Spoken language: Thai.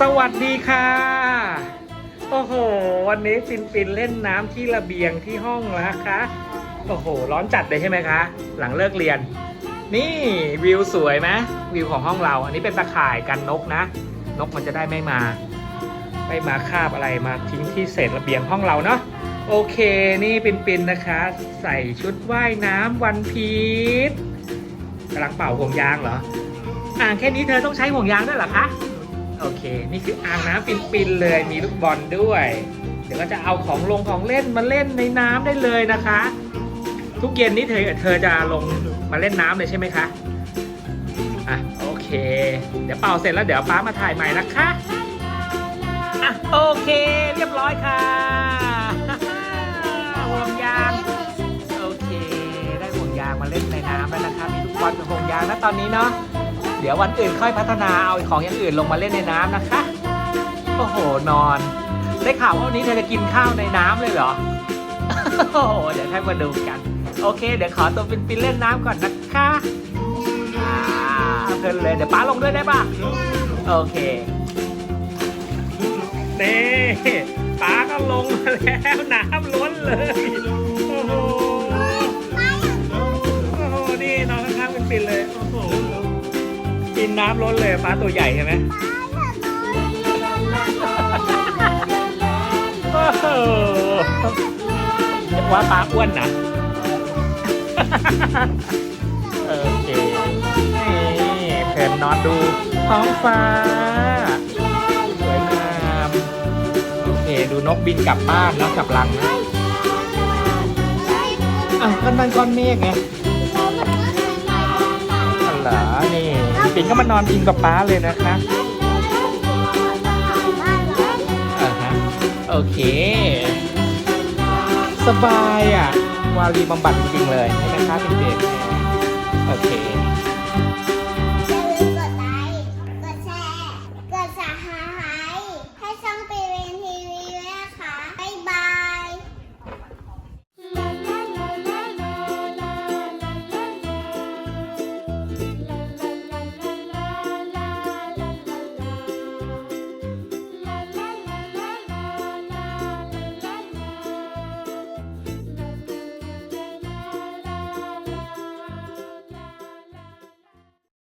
สวัสดีค่ะ โอ้โห วันนี้ปินปินเล่นน้ำที่ระเบียงที่ห้องแล้วนะคะ โอ้โห ร้อนจัดเลยใช่ไหมคะ หลังเลิกเรียน นี่วิวสวยไหมวิวของห้องเรา อันนี้เป็นตะข่ายกันนกนะ นกมันจะได้ไม่มา ไม่มาคาบอะไรมาทิ้งที่เศษระเบียงห้องเราเนาะ โอเค นี่ปินปินนะคะ ใส่ชุดว่ายน้ำวันพีช กำลังเป่าห่วงยางเหรอ อ่างแค่นี้เธอต้องใช้ห่วงยางด้วยเหรอคะ โอเค นี่คืออ่างน้ำปินๆเลยมีลูกบอลด้วย เดี๋ยวก็จะเอาของลงของเล่นมาเล่นในน้ำได้เลยนะคะ ทุกเย็นนี้เธอเธอจะลงมาเล่นน้ำเลยใช่ไหมคะอะโอเค เดี๋ยวเป่าเสร็จแล้วเดี๋ยวป้ามาถ่ายใหม่นะคะอะโอเค เรียบร้อยค่ะ มีลูกบอลกับห่วงยางนะตอนนี้เนาะเดี๋ยววันอื่นค่อยพัฒนาเอาของอย่างอื่นลงมาเล่นในน้ำนะคะโอ้โหนอน ได้ข่าวว่าวันนี้เธอจะกินข้าวในน้ำเลยเหรอโอ้โหเดี๋ยวค่อยมาดูกัน โอเค เดี๋ยวขอตัวปินปินเล่นน้ำก่อนนะคะอ่าเพลินเลยเดี๋ยวป้าลงด้วยได้ปะโอเคนี่ป้าก็ลงมาแล้วน้ำล้นเลย ปินเลย โอ้โหกินน้ำล้นเลยป้าตัวใหญ่ใช่ไหมโอ้โหว่าป้าอ้วนนะโอเคนี่เพลินนอนดูท้องฟ้าสวยงามโอเค ดูนกบินกลับบ้านแล้วกลับรังนะอะก็นั่นก้อนเมฆไง ปิงก็มานอนพิงกับป้าเลยนะคะอ่าฮะโอเค สบายอะ วารีบำบัดจริงๆเลยใช่ไหมคะเป็นเด็กโอเค